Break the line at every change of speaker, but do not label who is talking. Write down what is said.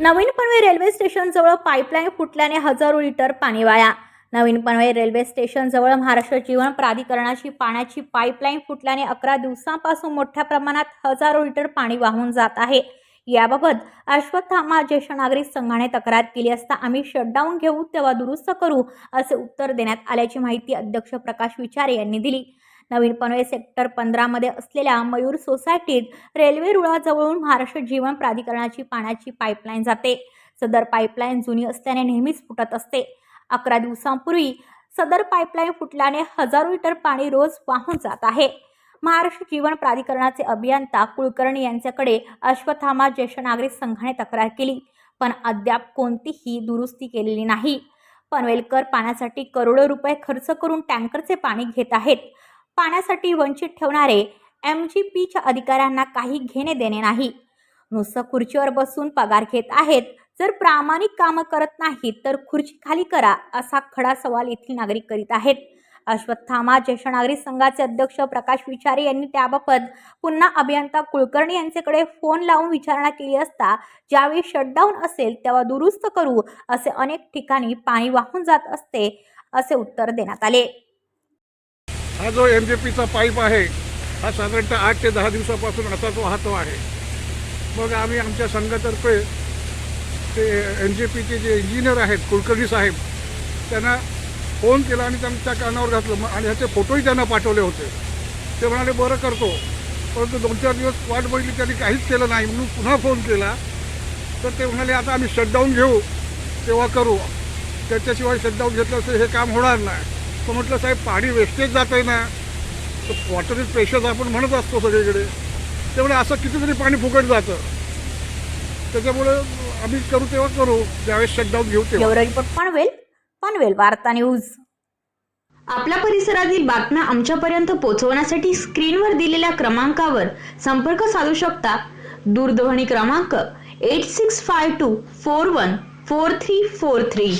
नवीन Panvel railway स्टेशनजवळ pipeline फुटल्याने हजारो लिटर पाणी वाया. नवीन पनवेल रेल्वे स्टेशनजवळ महाराष्ट्र जीवन प्राधिकरणाची पाण्याची पाईपलाईन फुटल्याने अकरा दिवसांपासून मोठ्या प्रमाणात हजारो लिटर पाणी वाहून जात आहे. याबाबत अश्वत्थामा ज्येष्ठ नागरिक संघाने तक्रार केली असता आम्ही शटडाऊन घेऊ तेव्हा दुरुस्त करू असे उत्तर देण्यात आल्याची माहिती अध्यक्ष प्रकाश विचारे यांनी दिली. नवीन पनवेल सेक्टर पंधरामध्ये असलेल्या मयूर सोसायटीत रेल्वे रुळाजवळून महाराष्ट्र जीवन प्राधिकरणाची पाण्याची पाईपलाईन जाते. सदर पाईपलाईन जुनी असल्याने नेहमीच फुटत असते. अकरा दिवसांपूर्वी सदर पाईपलाईन फुटल्याने हजारो लिटर पाणी रोज वाहून जात आहे. महाराष्ट्र जीवन प्राधिकरणाचे अभियंता कुलकर्णी यांच्याकडे अश्वथामा ज्येष्ठ नागरिक संघाने तक्रार केली पण अद्याप कोणतीही दुरुस्ती केलेली नाही. पनवेलकर पाण्यासाठी करोडो रुपये खर्च करून टँकरचे पाणी घेत आहेत. पाण्यासाठी वंचित ठेवणारे एम जी पीच्या अधिकाऱ्यांना काही घेणे देणे नाही. नुसतं खुर्चीवर बसून पगार घेत आहेत जर प्रामाणिक कामं करत नाहीत तर खुर्ची खाली करा असा खडा सवाल येथील नागरिक करीत आहेत. अश्वत्थामा ज्येष्ठ नागरिक संघाचे अध्यक्ष प्रकाश विचारे यांनी त्याबाबत पुन्हा अभियंता कुलकर्णी यांच्याकडे फोन लावून विचारणा केली असता ज्यावेळी शटडाऊन असेल तेव्हा दुरुस्त करू असे अनेक ठिकाणी पाणी वाहून जात असते असे उत्तर देण्यात आले.
हा जो एम जे पीचा पाईप आहे हा साधारणतः आठ ते दहा दिवसापासून असाच वाहतो आहे. मग आम्ही आमच्या संघातर्फे ते एन जे पीचे जे इंजिनियर आहेत कुलकर्णी साहेब त्यांना फोन केला आणि त्यांच्या कानावर घातलं. मग आणि ह्याचे फोटोही त्यांना पाठवले होते. ते म्हणाले बरं करतो. परंतु दोन चार दिवस वाट बघितली त्यांनी काहीच केलं नाही. म्हणून पुन्हा फोन केला. तर ते म्हणाले आता आम्ही शटडाऊन घेऊ तेव्हा करू. त्याच्याशिवाय शटडाऊन घेतलं असं हे काम होणार नाही. तर म्हटलं साहेब पाणी वेस्टेज जात आहे ना तर वॉटर इज प्रेशर आपण म्हणत असतो सगळीकडे. त्यामुळे असं कितीतरी पाणी फुकट जातं. त्याच्यामुळे आम्ही करू तेव्हा करू ज्यावेळेस शटडाऊन घेऊ तेव्हा
रिपोर्ट पनवेल पनवेल वार्ता न्यूज
आपल्या परिसरातील बातम्या आमच्यापर्यंत पोहोचवण्यासाठी स्क्रीनवर दिलेल्या क्रमांकावर संपर्क साधू शकता. दूरध्वनी क्रमांक eight six five two four one four three four three